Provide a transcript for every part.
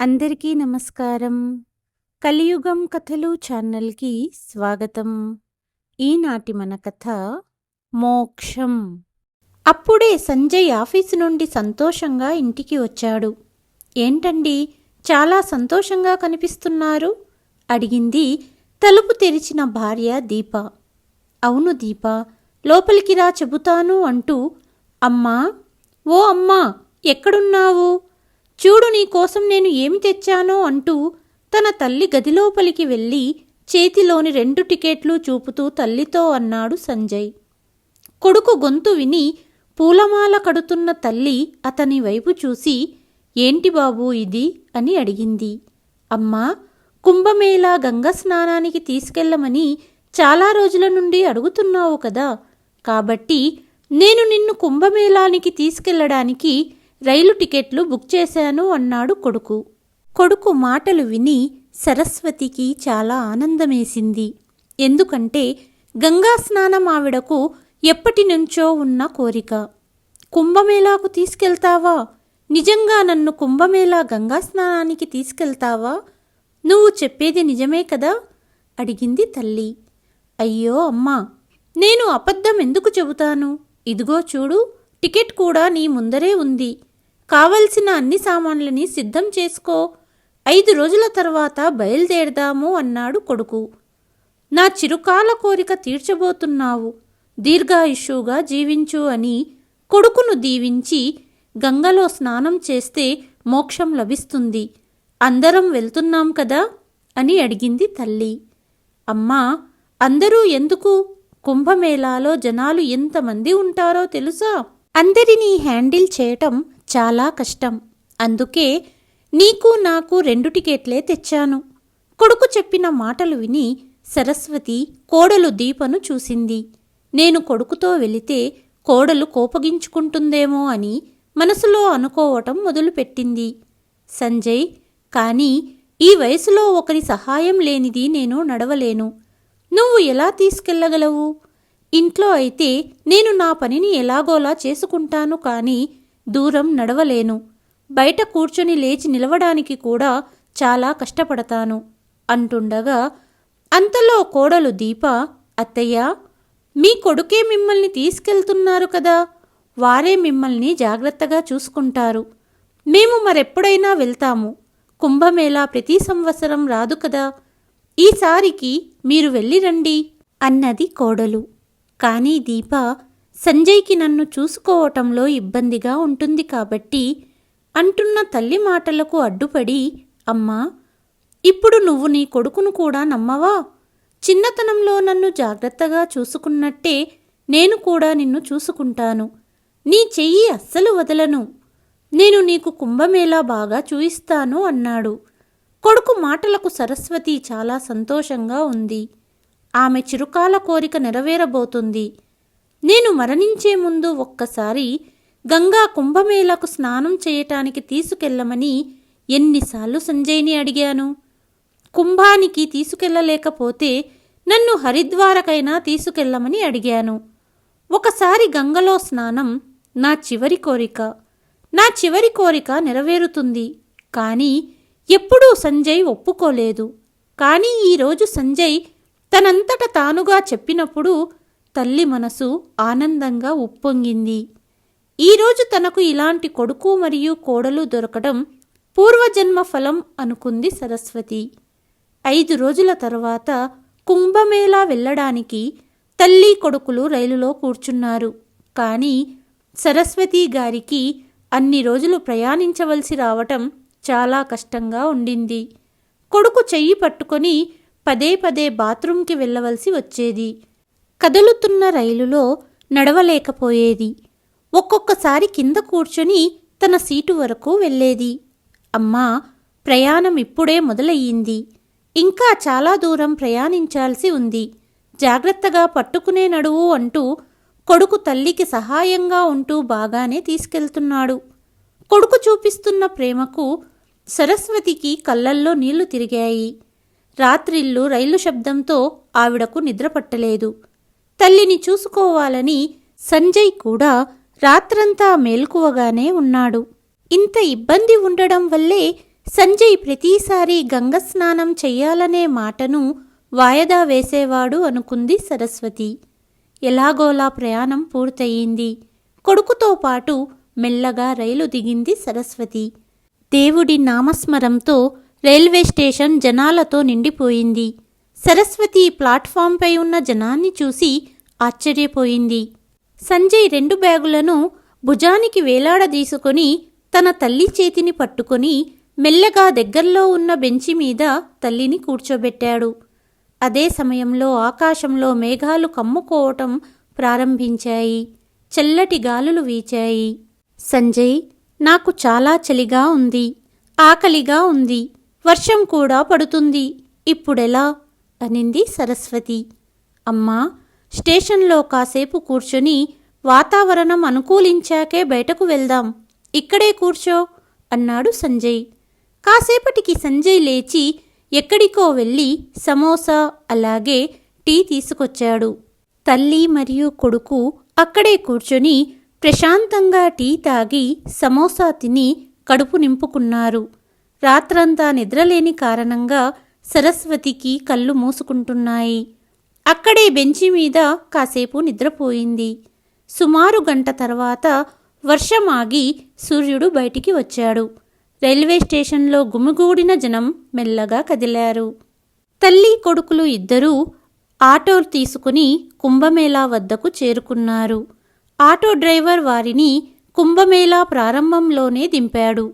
అందరికీ నమస్కారం. కలియుగం కథలు ఛానల్కి స్వాగతం. ఈనాటి మన కథ మోక్షం. అప్పుడే సంజయ్ ఆఫీసు నుండి సంతోషంగా ఇంటికి వచ్చాడు. ఏంటండి చాలా సంతోషంగా కనిపిస్తున్నారు? అడిగింది తలుపు తెరిచిన భార్య దీప. అవును దీప లోపలికి రా చెబుతాను అంటూ అమ్మా ఓ అమ్మా ఎక్కడున్నావు? చూడు నీకోసం నేను ఏమి తెచ్చానో అంటూ తన తల్లి గదిలోపలికి వెళ్ళి చేతిలోని రెండు టికెట్లు చూపుతూ తల్లితో అన్నాడు సంజయ్. కొడుకు గొంతు విని పూలమాల కడుతున్న తల్లి అతని వైపు చూసి ఏంటి బాబూ ఇది? అని అడిగింది. అమ్మా కుంభమేళా గంగ స్నానానికి తీసుకెళ్ళమని చాలా రోజుల నుండి అడుగుతున్నావు కదా. కాబట్టి నేను నిన్ను కుంభమేళానికి తీసుకెళ్ళడానికి రైలు టికెట్లు బుక్ చేశాను అన్నాడు కొడుకు. కొడుకు మాటలు విని సరస్వతికి చాలా ఆనందమేసింది. ఎందుకంటే గంగా స్నానం ఆవిడకు ఎప్పటి నుంచో ఉన్న కోరిక. కుంభమేళాకు తీసుకెళ్తావా? నిజంగా నన్ను కుంభమేళా గంగా స్నానానికి తీసుకెళ్తావా? నువ్వు చెప్పేది నిజమే కదా? అడిగింది తల్లి. అయ్యో అమ్మా! నేను అబద్ధం ఎందుకు చెబుతాను? ఇదిగో చూడు టికెట్ కూడా నీ ముందరే ఉంది. కావలసిన అన్ని సామాన్లని సిద్ధం చేసుకో. ఐదు రోజుల తర్వాత బయలుదేరదాము అన్నాడు కొడుకు. నా చిరుకాల కోరిక తీర్చబోతున్నావు. దీర్ఘాయుష్యుగా జీవించు అని కొడుకును దీవించి గంగలో స్నానం చేస్తే మోక్షం లభిస్తుంది. అందరం వెళ్తున్నాం కదా? అని అడిగింది తల్లి. అమ్మా అందరూ ఎందుకు? కుంభమేళాలో జనాలు ఎంతమంది ఉంటారో తెలుసా? అందరినీ హ్యాండిల్ చేయటం చాలా కష్టం. అందుకే నీకు నాకు రెండు టికెట్లే తెచ్చాను. కొడుకు చెప్పిన మాటలు విని సరస్వతి కోడలు దీపను చూసింది. నేను కొడుకుతో వెళితే కోడలు కోపగించుకుంటుందేమో అని మనసులో అనుకోవటం మొదలుపెట్టింది. సంజయ్ కానీ ఈ వయసులో ఒకరి సహాయం లేనిది నేను నడవలేను. నువ్వు ఎలా తీసుకెళ్ళగలవు ఇంట్లో అయితే నేను నా పనిని ఎలాగోలా చేసుకుంటాను కానీ దూరం నడవలేను. బయట కూర్చొని లేచి నిలవడానికి కూడా చాలా కష్టపడతాను. అంటుండగా అంతలో కోడలు దీప అత్తయ్య మీ కొడుకే మిమ్మల్ని తీసుకెళ్తున్నారు కదా. వారే మిమ్మల్ని జాగ్రత్తగా చూసుకుంటారు. మేము మరెప్పుడైనా వెళ్తాము. కుంభమేళా ప్రతి సంవత్సరం రాదు కదా. ఈసారికి మీరు వెళ్ళిరండి అన్నది కోడలు. కానీ దీప సంజయ్కి నన్ను చూసుకోవటంలో ఇబ్బందిగా ఉంటుంది కాబట్టి అంటున్న తల్లి మాటలకు అడ్డుపడి అమ్మా ఇప్పుడు నువ్వు నీ కొడుకును కూడా నమ్మవా? చిన్నతనంలో నన్ను జాగ్రత్తగా చూసుకున్నట్టే నేను కూడా నిన్ను చూసుకుంటాను. నీ చెయ్యి అస్సలు వదలను. నేను నీకు కుంభమేళా బాగా చూయిస్తాను అన్నాడు. కొడుకు మాటలకు సరస్వతి చాలా సంతోషంగా ఉంది. ఆమె చిరుకాల కోరిక నెరవేరబోతుంది. నేను మరణించే ముందు ఒక్కసారి గంగా కుంభమేళకు స్నానం చేయటానికి తీసుకెళ్ళమని ఎన్నిసార్లు సంజయ్ని అడిగాను. కుంభానికి తీసుకెళ్ళలేకపోతే నన్ను హరిద్వారకైనా తీసుకెళ్ళమని అడిగాను. ఒకసారి గంగలో స్నానం నా చివరి కోరిక. నా చివరి కోరిక నెరవేరుతుంది. కానీ ఎప్పుడూ సంజయ్ ఒప్పుకోలేదు. కానీ ఈరోజు సంజయ్ తనంతట తానుగా చెప్పినప్పుడు తల్లి మనసు ఆనందంగా ఉప్పొంగింది. ఈరోజు తనకు ఇలాంటి కొడుకు మరియు కోడలు దొరకడం పూర్వజన్మ ఫలం అనుకుంది సరస్వతి. ఐదు రోజుల తర్వాత కుంభమేళా వెళ్ళడానికి తల్లి కొడుకులు రైలులో కూర్చున్నారు. కానీ సరస్వతి గారికి అన్ని రోజులు ప్రయాణించవలసి రావటం చాలా కష్టంగా ఉండింది. కొడుకు చెయ్యి పట్టుకొని పదే పదే బాత్రూంకి వెళ్ళవలసి వచ్చేది. కదులుతున్న రైలులో నడవలేకపోయేది. ఒక్కొక్కసారి కింద కూర్చొని తన సీటు వరకు వెళ్ళేది. అమ్మా ప్రయాణం ఇప్పుడే మొదలయ్యింది. ఇంకా చాలా దూరం ప్రయాణించాల్సి ఉంది. జాగ్రత్తగా పట్టుకునే నడువు అంటూ కొడుకు తల్లికి సహాయంగా ఉంటూ బాగానే తీసుకెళ్తున్నాడు. కొడుకు చూపిస్తున్న ప్రేమకు సరస్వతికి కళ్ళల్లో నీళ్ళు తిరిగాయి. రాత్రిళ్ళు రైలు శబ్దంతో ఆవిడకు నిద్రపట్టలేదు తల్లిని చూసుకోవాలని సంజయ్ కూడా రాత్రంతా మేల్కువగానే ఉన్నాడు. ఇంత ఇబ్బంది ఉండడం వల్లే సంజయ్ ప్రతిసారి గంగ స్నానం చెయ్యాలనే మాటను వాయదా వేసేవాడు అనుకుంది సరస్వతి. ఎలాగోలా ప్రయాణం పూర్తయింది. కొడుకుతో పాటు మెల్లగా రైలు దిగింది సరస్వతి. దేవుడి నామస్మరంతో రైల్వే స్టేషన్ జనాలతో నిండిపోయింది. సరస్వతి ప్లాట్ఫాంపై ఉన్న జనాన్ని చూసి ఆశ్చర్యపోయింది. సంజయ్ రెండు బ్యాగులను భుజానికి వేలాడదీసుకొని తన తల్లి చేతిని పట్టుకొని మెల్లగా దగ్గర్లో ఉన్న బెంచి మీద తల్లిని కూర్చోబెట్టాడు. అదే సమయంలో ఆకాశంలో మేఘాలు కమ్ముకోవటం ప్రారంభించాయి. చల్లటి గాలులు వీచాయి. సంజయ్ నాకు చాలా చలిగా ఉంది. ఆకలిగా ఉంది. వర్షం కూడా పడుతుంది. ఇప్పుడెలా? అనింది సరస్వతి. అమ్మా స్టేషన్లో కాసేపు కూర్చొని వాతావరణం అనుకూలించాకే బయటకు వెళ్దాం. ఇక్కడే కూర్చో అన్నాడు సంజయ్. కాసేపటికి సంజయ్ లేచి ఎక్కడికో వెళ్ళి సమోసా అలాగే టీ తీసుకొచ్చాడు. తల్లి మరియు కొడుకు అక్కడే కూర్చొని ప్రశాంతంగా టీ తాగి సమోసా తిని కడుపు నింపుకున్నారు. రాత్రంతా నిద్రలేని కారణంగా సరస్వతికి కళ్ళు మూసుకుంటున్నాయి. అక్కడే బెంచి మీద కాసేపు నిద్రపోయింది. సుమారు గంట తర్వాత వర్షం ఆగి సూర్యుడు బయటికి వచ్చాడు. రైల్వే స్టేషన్లో గుమిగూడిన జనం మెల్లగా కదిలారు. తల్లి కొడుకులు ఇద్దరూ ఆటో తీసుకుని కుంభమేళా వద్దకు చేరుకున్నారు. ఆటో డ్రైవర్ వారిని కుంభమేళా ప్రారంభంలోనే దింపాడు.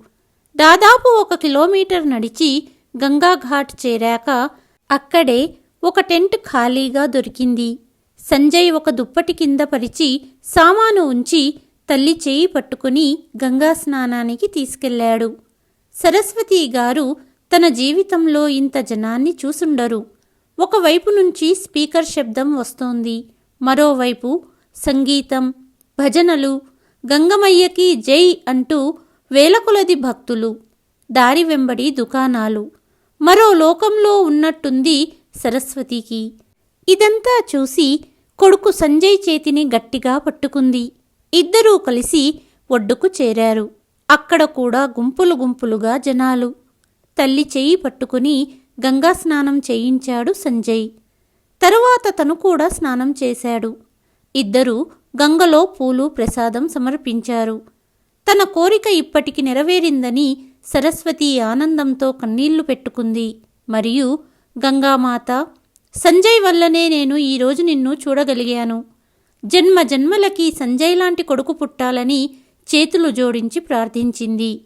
దాదాపు ఒక కిలోమీటర్ నడిచి గంగాఘాట్ చేరాక అక్కడే ఒక టెంట్ ఖాళీగా దొరికింది. సంజయ్ ఒక దుప్పటి కింద పరిచి సామాను ఉంచి తల్లి చేయి పట్టుకుని గంగా స్నానానికి తీసుకెళ్ళాడు. సరస్వతి గారు తన జీవితంలో ఇంత జనాన్ని చూసుండరు. ఒకవైపు నుంచి స్పీకర్ శబ్దం వస్తోంది. మరోవైపు సంగీతం భజనలు గంగమయ్యకి జై అంటూ వేలకొలది భక్తులు దారి వెంబడి దుకాణాలు. మరో లోకంలో ఉన్నట్టుంది సరస్వతికి. ఇదంతా చూసి కొడుకు సంజయ్ చేతిని గట్టిగా పట్టుకుంది. ఇద్దరూ కలిసి ఒడ్డుకు చేరారు. అక్కడ కూడా గుంపులు గుంపులుగా జనాలు. తల్లి చెయ్యి పట్టుకుని గంగా స్నానం చేయించాడు సంజయ్. తరువాత తను కూడా స్నానం చేశాడు. ఇద్దరూ గంగలో పూలు ప్రసాదం సమర్పించారు. తన కోరిక ఇప్పటికి నెరవేరిందని సరస్వతి ఆనందంతో కన్నీళ్ళు పెట్టుకుంది. మరియు గంగామాత సంజయ్ వల్లనే నేను ఈరోజు నిన్ను చూడగలిగాను. జన్మ జన్మలకి సంజయ్ లాంటి కొడుకు పుట్టాలని చేతులు జోడించి ప్రార్థించింది.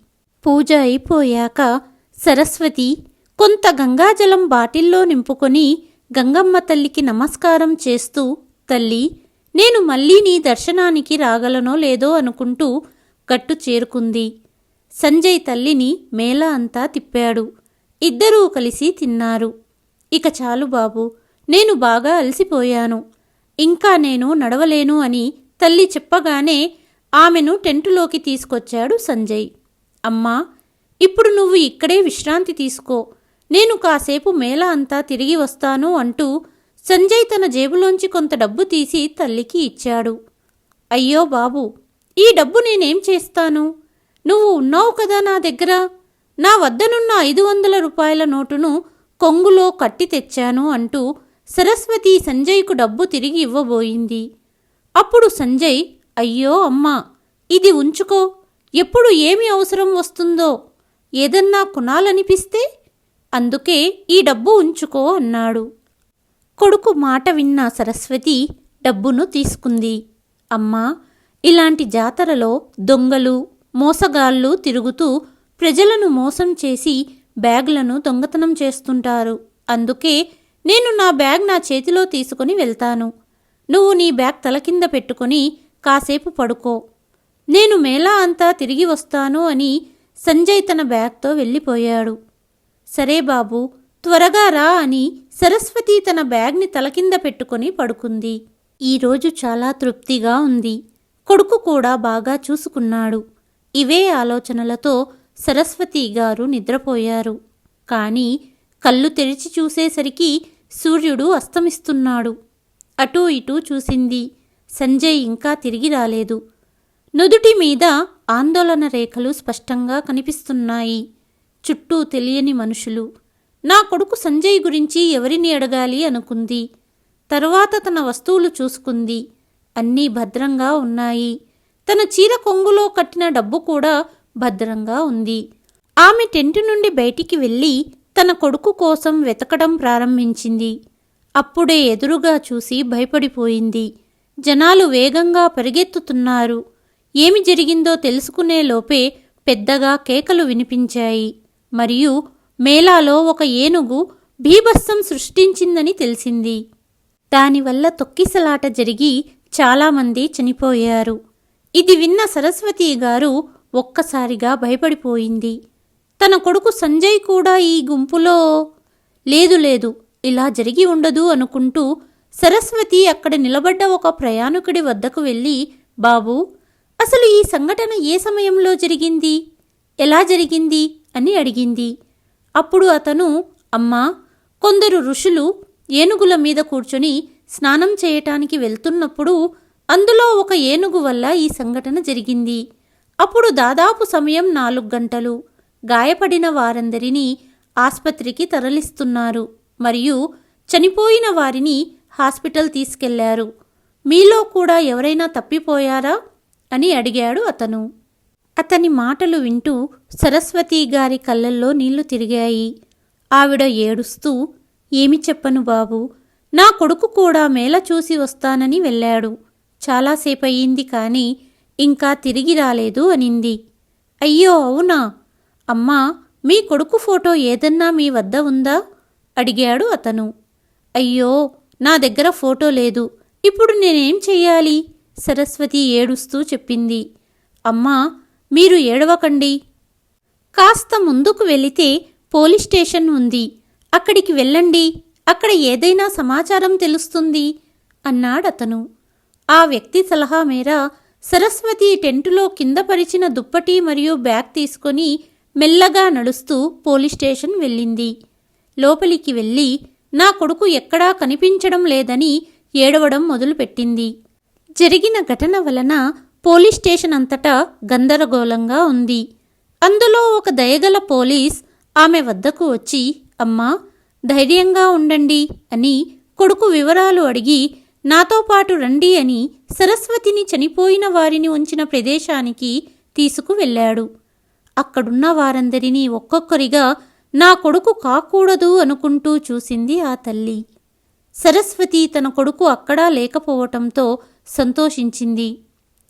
పూజ అయిపోయాక సరస్వతి కొంత గంగాజలం బాటిల్లో నింపుకొని గంగమ్మ తల్లికి నమస్కారం చేస్తూ తల్లి నేను మళ్ళీ నీ దర్శనానికి రాగలనో లేదో అనుకుంటూ గట్టు చేరుకుంది. సంజయ్ తల్లిని మేళ అంతా తిప్పాడు. ఇద్దరూ కలిసి తిన్నారు. ఇక చాలు బాబు నేను బాగా అలసిపోయాను. ఇంకా నేను నడవలేను అని తల్లి చెప్పగానే ఆమెను టెంటులోకి తీసుకొచ్చాడు సంజయ్. అమ్మా ఇప్పుడు నువ్వు ఇక్కడే విశ్రాంతి తీసుకో. నేను కాసేపు మేళ అంతా తిరిగి వస్తాను అంటూ సంజయ్ తన జేబులోంచి కొంత డబ్బు తీసి తల్లికి ఇచ్చాడు. అయ్యో బాబు ఈ డబ్బు నేనేం చేస్తాను? నువ్వు ఉన్నావు కదా నా దగ్గర? నా వద్దనున్న ఐదు వందల రూపాయల నోటును కొంగులో కట్టి తెచ్చాను అంటూ సరస్వతి సంజయ్కు డబ్బు తిరిగి ఇవ్వబోయింది. అప్పుడు సంజయ్ అయ్యో అమ్మా ఇది ఉంచుకో. ఎప్పుడు ఏమి అవసరం వస్తుందో? ఏదన్నా కొనాలనిపిస్తే? అందుకే ఈ డబ్బు ఉంచుకో అన్నాడు. కొడుకు మాట విన్న సరస్వతి డబ్బును తీసుకుంది. అమ్మా ఇలాంటి జాతరలో దొంగలు మోసగాళ్ళు తిరుగుతూ ప్రజలను మోసం చేసి బ్యాగ్లను దొంగతనం చేస్తుంటారు. అందుకే నేను నా బ్యాగ్ నా చేతిలో తీసుకుని వెళ్తాను. నువ్వు నీ బ్యాగ్ తల కింద పెట్టుకొని కాసేపు పడుకో. నేను మేళా అంతా తిరిగి వస్తాను అని సంజయ్ తన బ్యాగ్తో వెళ్ళిపోయాడు. సరే బాబు త్వరగా రా అని సరస్వతి తన బ్యాగ్ని తల కింద పెట్టుకొని పడుకుంది. ఈరోజు చాలా తృప్తిగా ఉంది. కొడుకు కూడా బాగా చూసుకున్నాడు. ఇవే ఆలోచనలతో సరస్వతి గారు నిద్రపోయారు. కానీ కళ్ళు తెరిచి చూసేసరికి సూర్యుడు అస్తమిస్తున్నాడు. అటూ ఇటూ చూసింది. సంజయ్ ఇంకా తిరిగి రాలేదు. నుదుటి మీద ఆందోళన రేఖలు స్పష్టంగా కనిపిస్తున్నాయి. చుట్టూ తెలియని మనుషులు. నా కొడుకు సంజయ్ గురించి ఎవరిని అడగాలి అనుకుంది. తర్వాత తన వస్తువులు చూసుకుంది. అన్నీ భద్రంగా ఉన్నాయి. తన చీర కొంగులో కట్టిన డబ్బు కూడా భద్రంగా ఉంది. ఆమె టెంటు నుండి బయటికి వెళ్ళి తన కొడుకు కోసం వెతకడం ప్రారంభించింది. అప్పుడే ఎదురుగా చూసి భయపడిపోయింది. జనాలు వేగంగా పరిగెత్తుతున్నారు. ఏమి జరిగిందో తెలుసుకునే లోపే పెద్దగా కేకలు వినిపించాయి. మరియు మేళాలో ఒక ఏనుగు భీభత్సం సృష్టించిందని తెలిసింది. దానివల్ల తొక్కిసలాట జరిగి చాలామంది చనిపోయారు. ఇది విన్న సరస్వతి గారు ఒక్కసారిగా భయపడిపోయింది. తన కొడుకు సంజయ్ కూడా ఈ గుంపులో లేదు లేదు ఇలా జరిగి ఉండదు అనుకుంటూ సరస్వతి అక్కడ నిలబడ్డ ఒక ప్రయాణికుడి వద్దకు వెళ్ళి బాబూ అసలు ఈ సంఘటన ఏ సమయంలో జరిగింది? ఎలా జరిగింది? అని అడిగింది. అప్పుడు అతను అమ్మా కొందరు ఋషులు ఏనుగుల మీద కూర్చొని స్నానం చేయటానికి వెళ్తున్నప్పుడు అందులో ఒక ఏనుగు వల్ల ఈ సంఘటన జరిగింది. అప్పుడు దాదాపు సమయం నాలుగు గంటలు. గాయపడిన వారందరినీ ఆస్పత్రికి తరలిస్తున్నారు. మరియు చనిపోయిన వారిని హాస్పిటల్ తీసుకెళ్ళారు. మీలో కూడా ఎవరైనా తప్పిపోయారా? అని అడిగాడు అతను. అతని మాటలు వింటూ సరస్వతి గారి కళ్ళల్లో నీళ్ళు తిరిగాయి. ఆవిడ ఏడుస్తూ ఏమి చెప్పను బాబు? నా కొడుకు కూడా మేళ చూసి వస్తానని వెళ్ళాడు. చాలాసేపు అయ్యింది కానీ ఇంకా తిరిగి రాలేదు అనింది. అయ్యో అవునా? అమ్మా మీ కొడుకు ఫోటో ఏదన్నా మీ వద్ద ఉందా? అడిగాడు అతను. అయ్యో నా దగ్గర ఫోటో లేదు. ఇప్పుడు నేనేం చెయ్యాలి? సరస్వతి ఏడుస్తూ చెప్పింది. అమ్మా మీరు ఏడవకండి. కాస్త ముందుకు వెళితే పోలీస్ స్టేషన్ ఉంది. అక్కడికి వెళ్ళండి. అక్కడ ఏదైనా సమాచారం తెలుస్తుంది అన్నాడతను. ఆ వ్యక్తి సలహా మేర సరస్వతి టెంటులో కింద పరిచిన దుప్పటి మరియు బ్యాగ్ తీసుకొని మెల్లగా నడుస్తూ పోలీస్ స్టేషన్ వెళ్ళింది. లోపలికి వెళ్ళి నా కొడుకు ఎక్కడా కనిపించడం లేదని ఏడవడం మొదలుపెట్టింది. జరిగిన ఘటన వలన పోలీస్ స్టేషన్ అంతటా గందరగోళంగా ఉంది. అందులో ఒక దయగల పోలీస్ ఆమె వద్దకు వచ్చి అమ్మా ధైర్యంగా ఉండండి అని కొడుకు వివరాలు అడిగి నాతో పాటు రండి అని సరస్వతిని చనిపోయిన వారిని ఉంచిన ప్రదేశానికి తీసుకువెళ్ళాడు. అక్కడున్న వారందరినీ ఒక్కొక్కరిగా నా కొడుకు కాకూడదు అనుకుంటూ చూసింది ఆ తల్లి. సరస్వతి తన కొడుకు అక్కడా లేకపోవటంతో సంతోషించింది.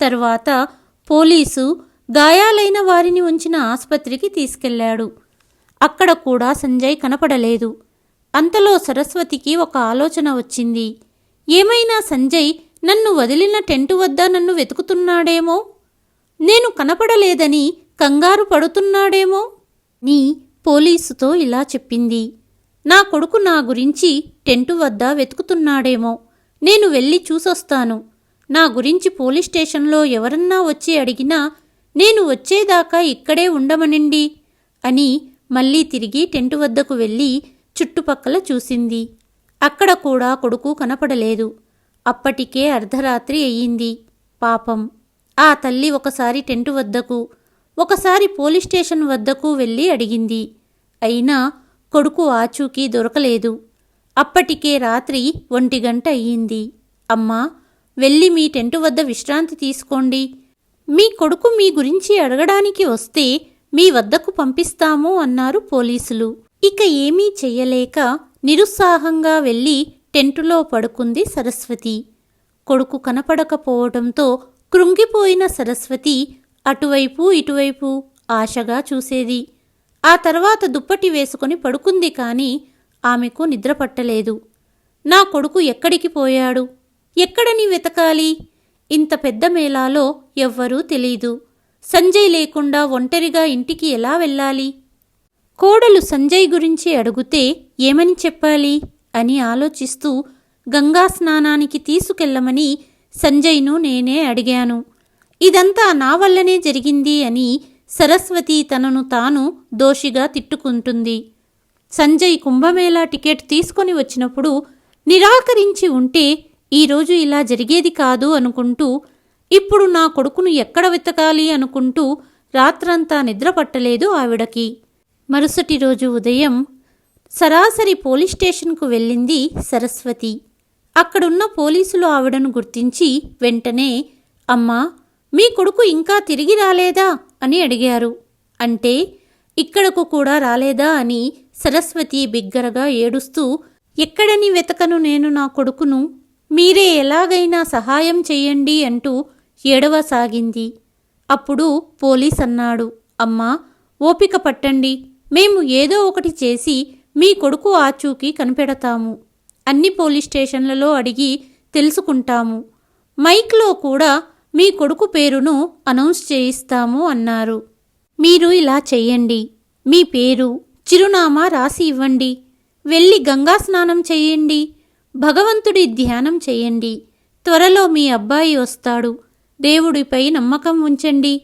తర్వాత పోలీసు గాయాలైన వారిని ఉంచిన ఆసుపత్రికి తీసుకెళ్ళాడు అక్కడ కూడా సంజయ్ కనపడలేదు. అంతలో సరస్వతికి ఒక ఆలోచన వచ్చింది. ఏమైనా సంజయ్ నన్ను వదిలిన టెంటు వద్ద నన్ను వెతుకుతున్నాడేమో? నేను కనపడలేదని కంగారు పడుతున్నాడేమో? నీ పోలీసుతో ఇలా చెప్పింది. నా కొడుకు నా గురించి టెంటు వద్ద వెతుకుతున్నాడేమో. నేను వెళ్ళి చూసొస్తాను. నా గురించి పోలీస్ స్టేషన్లో ఎవరన్నా వచ్చి అడిగినా నేను వచ్చేదాకా ఇక్కడే ఉండమనండి అని మళ్ళీ తిరిగి టెంటు వద్దకు వెళ్ళి చుట్టుపక్కల చూసింది. అక్కడ కూడా కొడుకు కనపడలేదు. అప్పటికే అర్ధరాత్రి అయ్యింది. పాపం. ఆ తల్లి ఒకసారి టెంటు వద్దకు ఒకసారి పోలీస్ స్టేషన్ వద్దకు వెళ్ళి అడిగింది. అయినా కొడుకు ఆచూకీ దొరకలేదు. అప్పటికే రాత్రి ఒంటి గంట అయ్యింది. అమ్మా వెళ్ళి మీ టెంటు వద్ద విశ్రాంతి తీసుకోండి. మీ కొడుకు మీ గురించి అడగడానికి వస్తే మీ వద్దకు పంపిస్తాము అన్నారు పోలీసులు. ఇక ఏమీ చెయ్యలేక నిరుత్సాహంగా వెళ్ళి టెంటులో పడుకుంది సరస్వతి. కొడుకు కనపడకపోవడంతో కృంగిపోయిన సరస్వతి అటువైపు ఇటువైపు ఆశగా చూసేది. ఆ తర్వాత దుప్పటి వేసుకొని పడుకుంది కానీ ఆమెకు నిద్ర పట్టలేదు. నా కొడుకు ఎక్కడికి పోయాడు? ఎక్కడని వెతకాలి? ఇంత పెద్ద మేళాలో ఎవ్వరూ తెలీదు. సంజయ్ లేకుండా ఒంటరిగా ఇంటికి ఎలా వెళ్ళాలి? కోడలు సంజయ్ గురించి అడిగితే ఏమని చెప్పాలి? అని ఆలోచిస్తూ గంగా స్నానానికి తీసుకెళ్ళమని సంజయ్ను నేనే అడిగాను. ఇదంతా నా వల్లనే జరిగింది అని సరస్వతి తనను తాను దోషిగా తిట్టుకుంటుంది. సంజయ్ కుంభమేళా టికెట్ తీసుకొని వచ్చినప్పుడు నిరాకరించి ఉంటే ఈరోజు ఇలా జరిగేది కాదు అనుకుంటూ ఇప్పుడు నా కొడుకును ఎక్కడ వెతకాలి అనుకుంటూ రాత్రంతా నిద్ర పట్టలేదు ఆవిడకి. మరుసటి రోజు ఉదయం సరాసరి పోలీస్ స్టేషన్కు వెళ్ళింది సరస్వతి. అక్కడున్న పోలీసులు ఆవిడను గుర్తించి వెంటనే అమ్మా మీ కొడుకు ఇంకా తిరిగి రాలేదా? అని అడిగారు. అంటే ఇక్కడకు కూడా రాలేదా? అని సరస్వతి బిగ్గరగా ఏడుస్తూ ఎక్కడని వెతకను నేను నా కొడుకును? మీరే ఎలాగైనా సహాయం చెయ్యండి అంటూ ఏడవసాగింది. అప్పుడు పోలీస్ అన్నాడు అమ్మా ఓపిక పట్టండి. మేము ఏదో ఒకటి చేసి మీ కొడుకు ఆచూకీ కనిపెడతాము. అన్ని పోలీస్ స్టేషన్లలో అడిగి తెలుసుకుంటాము. మైక్లో కూడా మీ కొడుకు పేరును అనౌన్స్ చేయిస్తాము అన్నారు. మీరు ఇలా చెయ్యండి. మీ పేరు చిరునామా రాసి ఇవ్వండి. వెళ్ళి గంగా స్నానం చెయ్యండి. భగవంతుడి ధ్యానం చెయ్యండి. త్వరలో మీ అబ్బాయి వస్తాడు. దేవుడిపై నమ్మకం ఉంచండి.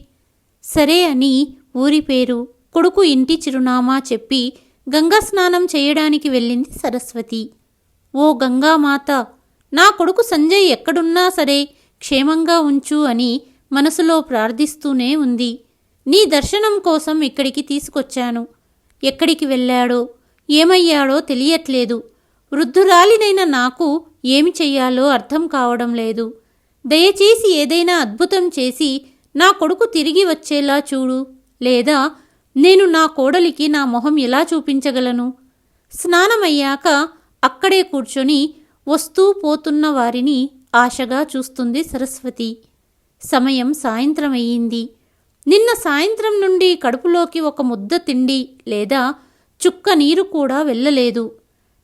సరే అని ఊరి పేరు కొడుకు ఇంటి చిరునామా చెప్పి గంగా స్నానం చేయడానికి వెళ్ళింది సరస్వతి. ఓ గంగామాత నా కొడుకు సంజయ్ ఎక్కడున్నా సరే క్షేమంగా ఉంచు అని మనసులో ప్రార్థిస్తూనే ఉంది. నీ దర్శనం కోసం ఇక్కడికి తీసుకొచ్చాను. ఎక్కడికి వెళ్ళాడో ఏమయ్యాడో తెలియట్లేదు. వృద్ధురాలినైన నాకు ఏమి చెయ్యాలో అర్థం కావడం లేదు. దయచేసి ఏదైనా అద్భుతం చేసి నా కొడుకు తిరిగి వచ్చేలా చూడు లేదా నేను నా కోడలికి నా మొహం ఎలా చూపించగలను? స్నానమయ్యాక అక్కడే కూర్చొని వస్తూ పోతున్న వారిని ఆశగా చూస్తుంది సరస్వతి. సమయం సాయంత్రం అయ్యింది నిన్న సాయంత్రం నుండి కడుపులోకి ఒక ముద్ద తిండి లేదా చుక్క నీరు కూడా వెళ్ళలేదు.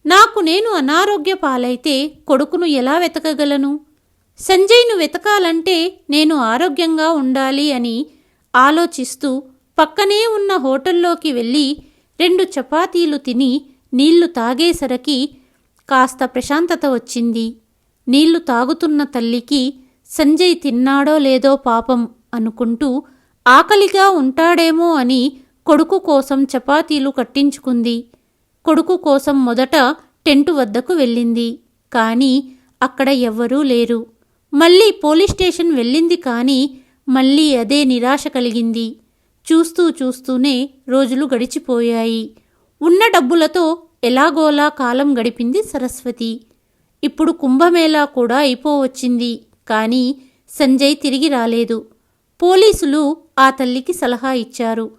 నాకు నేను అనారోగ్య పాలైతే కొడుకును ఎలా వెతకగలను? సంజయ్ను వెతకాలంటే నేను ఆరోగ్యంగా ఉండాలి అని ఆలోచిస్తూ పక్కనే ఉన్న హోటల్లోకి వెళ్ళి రెండు చపాతీలు తిని నీళ్ళు తాగేసరికి కాస్త ప్రశాంతత వచ్చింది. నీళ్ళు తాగుతున్న తల్లికి సంజయ్ తిన్నాడో లేదో పాపం అనుకుంటూ ఆకలిగా ఉంటాడేమో అని కొడుకు కోసం చపాతీలు కట్టించుకుంది. కొడుకు కోసం మొదట టెంటు వద్దకు వెళ్ళింది. కానీ అక్కడ ఎవ్వరూ లేరు. మళ్ళీ పోలీస్ స్టేషన్ వెళ్ళింది కానీ మళ్ళీ అదే నిరాశ కలిగింది. చూస్తూ చూస్తూనే రోజులు గడిచిపోయాయి. ఉన్న డబ్బులతో ఎలాగోలా కాలం గడిపింది సరస్వతి. ఇప్పుడు కుంభమేళా కూడా అయిపోవచ్చింది. కానీ సంజయ్ తిరిగి రాలేదు. పోలీసులు ఆ తల్లికి సలహా ఇచ్చారు.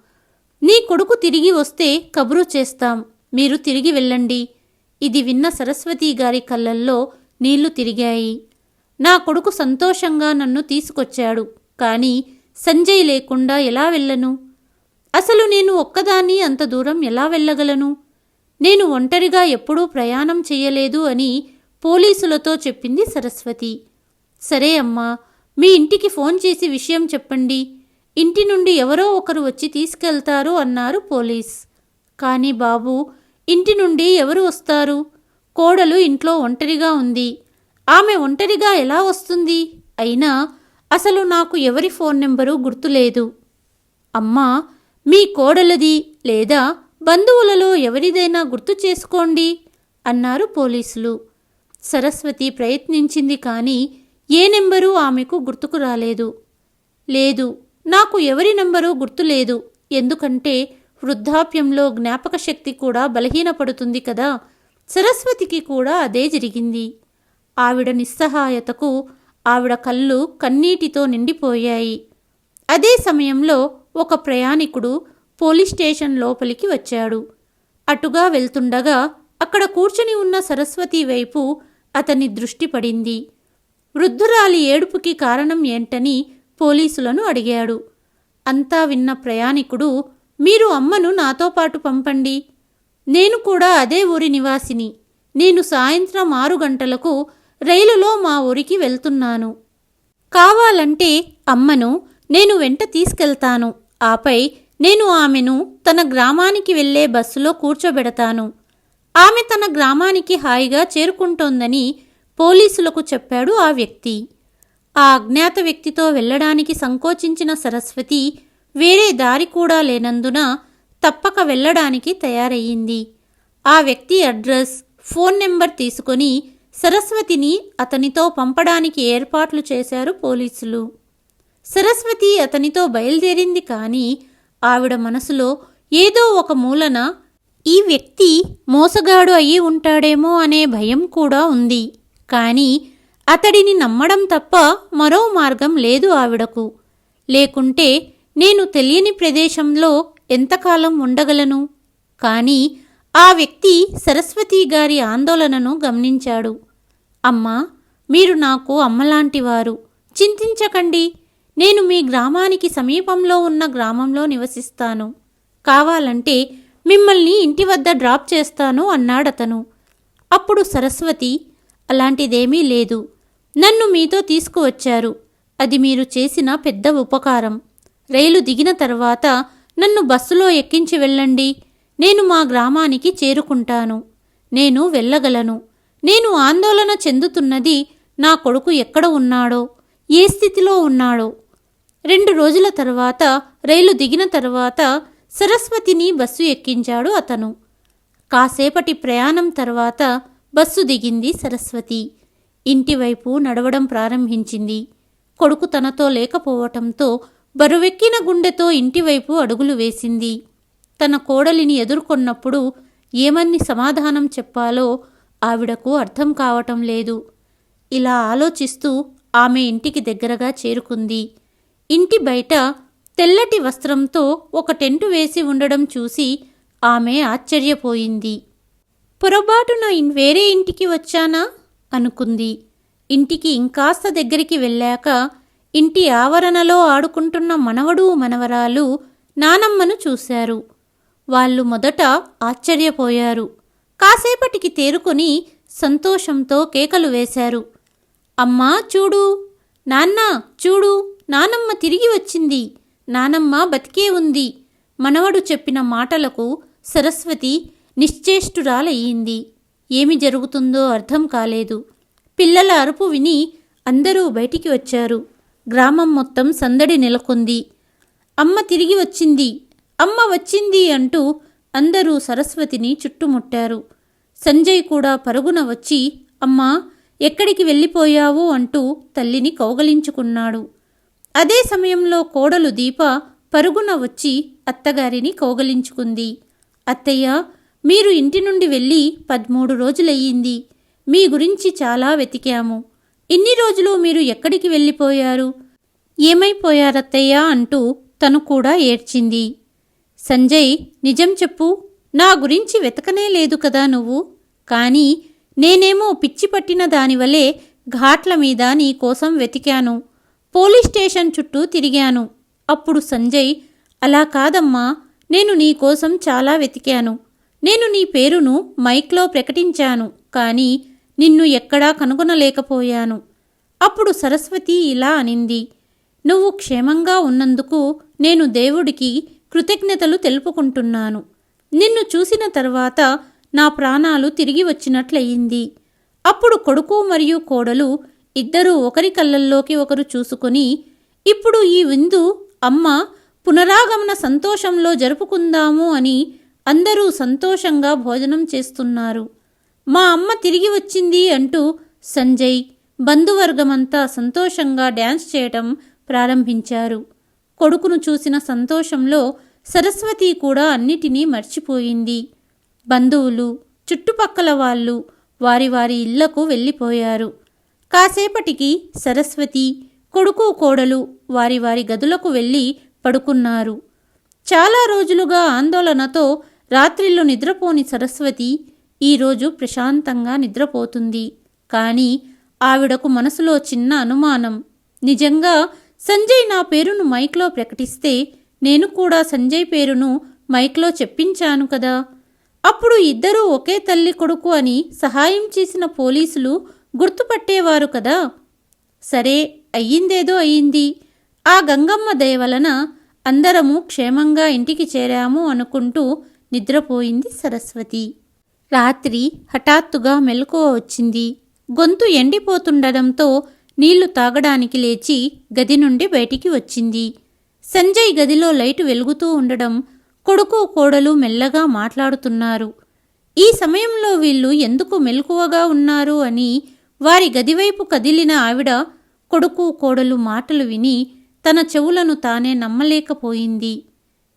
నీ కొడుకు తిరిగి వస్తే కబురు చేస్తాం. మీరు తిరిగి వెళ్ళండి. ఇది విన్న సరస్వతి గారి కళ్ళల్లో నీళ్ళు తిరిగాయి. నా కొడుకు సంతోషంగా నన్ను తీసుకొచ్చాడు. కానీ సంజయ్ లేకుండా ఎలా వెళ్ళను? అసలు నేను ఒక్కదాన్ని అంత దూరం ఎలా వెళ్ళగలను? నేను ఒంటరిగా ఎప్పుడూ ప్రయాణం చెయ్యలేదు అని పోలీసులతో చెప్పింది సరస్వతి. సరే అమ్మా మీ ఇంటికి ఫోన్ చేసి విషయం చెప్పండి. ఇంటి నుండి ఎవరో ఒకరు వచ్చి తీసుకెళ్తారు అన్నారు పోలీస్. కానీ బాబు ఇంటి నుండి ఎవరు వస్తారు? కోడలు ఇంట్లో ఒంటరిగా ఉంది. ఆమె ఒంటరిగా ఎలా వస్తుంది? అయినా అసలు నాకు ఎవరి ఫోన్ నెంబరు గుర్తులేదు. అమ్మా మీ కోడలది లేదా బంధువులలో ఎవరిదైనా గుర్తు చేసుకోండి అన్నారు పోలీసులు. సరస్వతి ప్రయత్నించింది కానీ ఏ నెంబరు ఆమెకు గుర్తుకు రాలేదు. లేదు నాకు ఎవరి నెంబరు గుర్తులేదు. ఎందుకంటే వృద్ధాప్యంలో జ్ఞాపక శక్తి కూడా బలహీనపడుతుంది కదా. సరస్వతికి కూడా అదే జరిగింది. ఆవిడ నిస్సహాయతకు ఆవిడ కళ్ళు కన్నీటితో నిండిపోయాయి. అదే సమయంలో ఒక ప్రయాణికుడు పోలీస్ స్టేషన్ లోపలికి వచ్చాడు. అటుగా వెళ్తుండగా అక్కడ కూర్చుని ఉన్న సరస్వతి వైపు అతని దృష్టి పడింది. వృద్ధురాలి ఏడుపుకి కారణం ఏంటని పోలీసులను అడిగాడు. అంతా విన్న ప్రయాణికుడు మీరు అమ్మను నాతో పాటు పంపండి. నేను కూడా అదే ఊరి నివాసిని. నేను సాయంత్రం ఆరు గంటలకు రైలులో మా ఊరికి వెళ్తున్నాను. కావాలంటే అమ్మను నేను వెంట తీసుకెళ్తాను. ఆపై నేను ఆమెను తన గ్రామానికి వెళ్ళే బస్సులో కూర్చోబెడతాను. ఆమె తన గ్రామానికి హాయిగా చేరుకుంటోందని పోలీసులకు చెప్పాడు ఆ వ్యక్తి. ఆ అజ్ఞాత వ్యక్తితో వెళ్ళడానికి సంకోచించిన సరస్వతి వేరే దారి కూడా లేనందున తప్పక వెళ్ళడానికి తయారయ్యింది. ఆ వ్యక్తి అడ్రస్ ఫోన్ నెంబర్ తీసుకొని సరస్వతిని అతనితో పంపడానికి ఏర్పాట్లు చేశారు పోలీసులు. సరస్వతి అతనితో బయలుదేరింది కానీ ఆవిడ మనసులో ఏదో ఒక మూలన ఈ వ్యక్తి మోసగాడు అయి ఉంటాడేమో అనే భయం కూడా ఉంది. కానీ అతడిని నమ్మడం తప్ప మరో మార్గం లేదు ఆవిడకు. లేకుంటే నేను తెలియని ప్రదేశంలో ఎంతకాలం ఉండగలను? కానీ ఆ వ్యక్తి సరస్వతి గారి ఆందోళనను గమనించాడు. అమ్మా మీరు నాకు అమ్మలాంటివారు. చింతించకండి. నేను మీ గ్రామానికి సమీపంలో ఉన్న గ్రామంలో నివసిస్తాను. కావాలంటే మిమ్మల్ని ఇంటి వద్ద డ్రాప్ చేస్తాను అన్నాడతను. అప్పుడు సరస్వతి అలాంటిదేమీ లేదు. నన్ను మీతో తీసుకువచ్చారు. అది మీరు చేసిన పెద్ద ఉపకారం. రైలు దిగిన తర్వాత నన్ను బస్సులో ఎక్కించి వెళ్ళండి. నేను మా గ్రామానికి చేరుకుంటాను. నేను వెళ్ళగలను. నేను ఆందోళన చెందుతున్నది నా కొడుకు ఎక్కడ ఉన్నాడో ఏ స్థితిలో ఉన్నాడో. రెండు రోజుల తర్వాత రైలు దిగిన తర్వాత సరస్వతిని బస్సు ఎక్కించాడు అతను. కాసేపటి ప్రయాణం తర్వాత బస్సు దిగింది సరస్వతి. ఇంటివైపు నడవడం ప్రారంభించింది. కొడుకు తనతో లేకపోవటంతో బరువెక్కిన గుండెతో ఇంటివైపు అడుగులు వేసింది. తన కోడలిని ఎదుర్కొన్నప్పుడు ఏమన్ని సమాధానం చెప్పాలో ఆవిడకు అర్థం కావటం లేదు. ఇలా ఆలోచిస్తూ ఆమె ఇంటికి దగ్గరగా చేరుకుంది. ఇంటి బయట తెల్లటి వస్త్రంతో ఒక టెంటు వేసి ఉండడం చూసి ఆమె ఆశ్చర్యపోయింది. పొరపాటున వేరే ఇంటికి వచ్చానా? అనుకుంది. ఇంటికి ఇంకాస్త దగ్గరికి వెళ్ళాక ఇంటి ఆవరణలో ఆడుకుంటున్న మనవడు మనవరాలు నానమ్మను చూశారు. వాళ్ళు మొదట ఆశ్చర్యపోయారు. కాసేపటికి తేరుకొని సంతోషంతో కేకలు వేశారు. అమ్మా చూడు. నాన్న చూడు. నానమ్మ తిరిగి వచ్చింది. నానమ్మ బతికే ఉంది. మనవడు చెప్పిన మాటలకు సరస్వతి నిశ్చేష్టురాలయ్యింది. ఏమి జరుగుతుందో అర్థం కాలేదు. పిల్లల అరుపు విని అందరూ బయటికి వచ్చారు. గ్రామం మొత్తం సందడి నెలకొంది. అమ్మ తిరిగి వచ్చింది. అమ్మ వచ్చింది అంటూ అందరూ సరస్వతిని చుట్టుముట్టారు. సంజయ్ కూడా పరుగున వచ్చి అమ్మా ఎక్కడికి వెళ్ళిపోయావు? అంటూ తల్లిని కౌగలించుకున్నాడు. అదే సమయంలో కోడలు దీప పరుగున వచ్చి అత్తగారిని కౌగలించుకుంది. అత్తయ్య మీరు ఇంటి నుండి వెళ్ళి పదమూడు రోజులయ్యింది. మీ గురించి చాలా వెతికాము. ఇన్ని రోజులు మీరు ఎక్కడికి వెళ్ళిపోయారు? ఏమైపోయారత్తయ్యా? అంటూ తను కూడా ఏడ్చింది. సంజయ్ నిజం చెప్పు. నా గురించి వెతకనే లేదు కదా నువ్వు? కానీ నేనేమో పిచ్చి పట్టిన దానివలే ఘాట్ల మీద నీ కోసం వెతికాను. పోలీస్ స్టేషన్ చుట్టూ తిరిగాను. అప్పుడు సంజయ్ అలా కాదమ్మా నేను నీ కోసం చాలా వెతికాను. నేను నీ పేరును మైక్లో ప్రకటించాను కానీ నిన్ను ఎక్కడా కనుగొనలేకపోయాను. అప్పుడు సరస్వతి ఇలా అనింది. నువ్వు క్షేమంగా ఉన్నందుకు నేను దేవుడికి కృతజ్ఞతలు తెలుపుకుంటున్నాను. నిన్ను చూసిన తర్వాత నా ప్రాణాలు తిరిగి వచ్చినట్లయింది. అప్పుడు కొడుకు మరియు కోడలు ఇద్దరూ ఒకరి కళ్ళల్లోకి ఒకరు చూసుకొని ఇప్పుడు ఈ విందు అమ్మ పునరాగమన సంతోషంలో జరుపుకుందాము అని అందరూ సంతోషంగా భోజనం చేస్తున్నారు. మా అమ్మ తిరిగి వచ్చింది అంటూ సంజయ్ బంధువర్గమంతా సంతోషంగా డ్యాన్స్ చేయటం ప్రారంభించారు. కొడుకును చూసిన సంతోషంలో సరస్వతి కూడా అన్నిటినీ మర్చిపోయింది. బంధువులు చుట్టుపక్కల వాళ్ళు వారి వారి ఇళ్ళకు వెళ్ళిపోయారు. కాసేపటికి సరస్వతి కొడుకు కోడలు వారి వారి గదులకు వెళ్ళి పడుకున్నారు. చాలా రోజులుగా ఆందోళనతో రాత్రిళ్ళు నిద్రపోని సరస్వతి ఈరోజు ప్రశాంతంగా నిద్రపోతుంది. కానీ ఆవిడకు మనసులో చిన్న అనుమానం. నిజంగా సంజయ్ నా పేరును మైక్లో ప్రకటిస్తే నేను కూడా సంజయ్ పేరును మైక్లో చెప్పించాను కదా. అప్పుడు ఇద్దరూ ఒకే తల్లి కొడుకు అని సహాయం చేసిన పోలీసులు గుర్తుపట్టేవారు కదా. సరే అయ్యిందేదో అయ్యింది. ఆ గంగమ్మ దయ వలన అందరము క్షేమంగా ఇంటికి చేరాము అనుకుంటూ నిద్రపోయింది సరస్వతి. రాత్రి హఠాత్తుగా మెలకువ వచ్చింది. గొంతు ఎండిపోతుండడంతో నీళ్ళు తాగడానికి లేచి గది నుండి బయటికి వచ్చింది. సంజయ్ గదిలో లైటు వెలుగుతూ ఉండడం కొడుకు కోడలు మెల్లగా మాట్లాడుతున్నారు. ఈ సమయంలో వీళ్ళు ఎందుకు మెలకువగా ఉన్నారు అని వారి గదివైపు కదిలిన ఆవిడ కొడుకు కోడలు మాటలు విని తన చెవులను తానే నమ్మలేకపోయింది.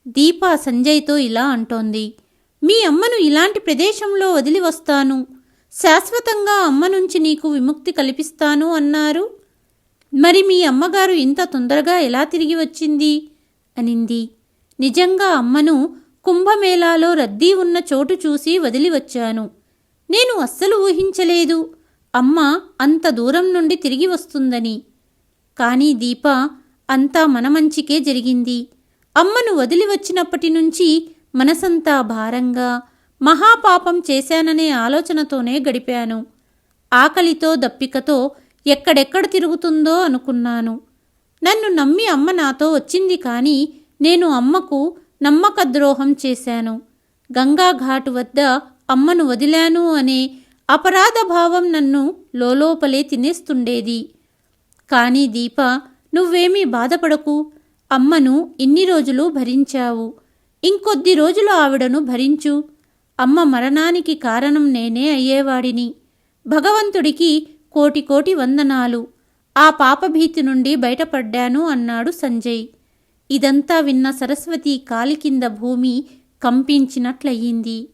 దీప సంజయ్తో ఇలా అంటోంది మీ అమ్మను ఇలాంటి ప్రదేశంలో వదిలి వస్తాను శాశ్వతంగా అమ్మ నుంచి నీకు విముక్తి కల్పిస్తాను అన్నారు. మరి మీ అమ్మగారు ఇంత తొందరగా ఎలా తిరిగి వచ్చింది? అనింది. నిజంగా అమ్మను కుంభమేళాలో రద్దీ ఉన్న చోటు చూసి వదిలి వచ్చాను. నేను అస్సలు ఊహించలేదు. అమ్మ అంత దూరం నుండి తిరిగి వస్తుందని. కానీ దీప అంతా మన మంచికే జరిగింది. అమ్మను వదిలి వచ్చినప్పటి నుంచి మనసంతా భారంగా మహాపాపం చేశాననే ఆలోచనతోనే గడిపాను. ఆకలితో దప్పికతో ఎక్కడెక్కడ తిరుగుతుందో అనుకున్నాను. నన్ను నమ్మి అమ్మ నాతో వచ్చింది కానీ నేను అమ్మకు నమ్మక ద్రోహం చేశాను గంగాఘాటు వద్ద అమ్మను వదిలాను అనే అపరాధ భావం నన్ను లోలోపలే తినేస్తుండేది. కానీ దీప నువ్వేమీ బాధపడకు. అమ్మను ఇన్ని రోజులు భరించావు. ఇంకొద్ది రోజులు ఆవిడను భరించు. అమ్మ మరణానికి కారణం నేనే అయ్యేవాడిని. భగవంతుడికి కోటి కోటి వందనాలు. ఆ పాపభీతి నుండి బయటపడ్డాను అన్నాడు సంజయ్. ఇదంతా విన్న సరస్వతి కాలి కింద భూమి కంపించినట్లయింది.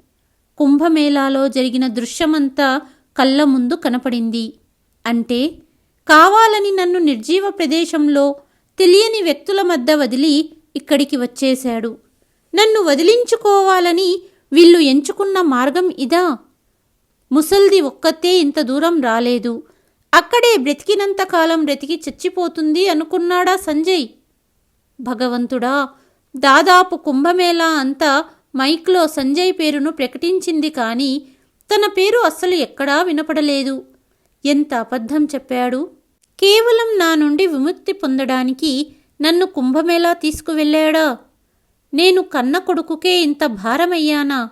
కుంభమేళాలో జరిగిన దృశ్యమంతా కళ్ళ ముందు కనపడింది. అంటే కావాలని నన్ను నిర్జీవ ప్రదేశంలో తెలియని వ్యక్తుల మధ్య వదిలి ఇక్కడికి వచ్చేశాడు. నన్ను వదిలించుకోవాలని వీళ్ళు ఎంచుకున్న మార్గం ఇదా? ముసల్ది ఒక్కతే ఇంత దూరం రాలేదు. అక్కడే బ్రతికినంత కాలం బ్రతికి చచ్చిపోతుంది అనుకున్నాడా సంజయ్? భగవంతుడా దాదాపు కుంభమేళా అంతా మైక్లో సంజయ్ పేరును ప్రకటించింది కానీ తన పేరు అస్సలు ఎక్కడా వినపడలేదు. ఎంత అబద్ధం చెప్పాడు? కేవలం నా నుండి విముక్తి పొందడానికి నన్ను కుంభమేళా తీసుకువెళ్ళాడా? నేను కన్న కొడుకుకే ఇంత భారమయ్యానా?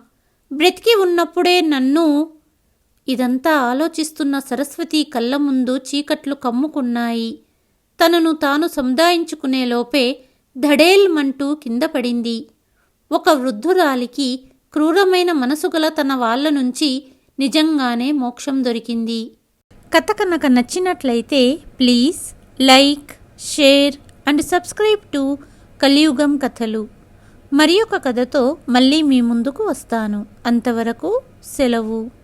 బ్రతికి ఉన్నప్పుడే నన్ను ఇదంతా ఆలోచిస్తున్న సరస్వతి కళ్ళ ముందు చీకట్లు కమ్ముకున్నాయి. తనను తాను సముదాయించుకునేలోపే ధడేల్మంటూ కింద పడింది. ఒక వృద్ధురాలికి క్రూరమైన మనసుగల తన వాళ్ళ నుంచి నిజంగానే మోక్షం దొరికింది. కథ కనుక నచ్చినట్లయితే please like share and subscribe to Kaliyugam Kathalu. మరి ఒక కథతో మళ్ళీ మీ ముందుకు వస్తాను. అంతవరకు సెలవు.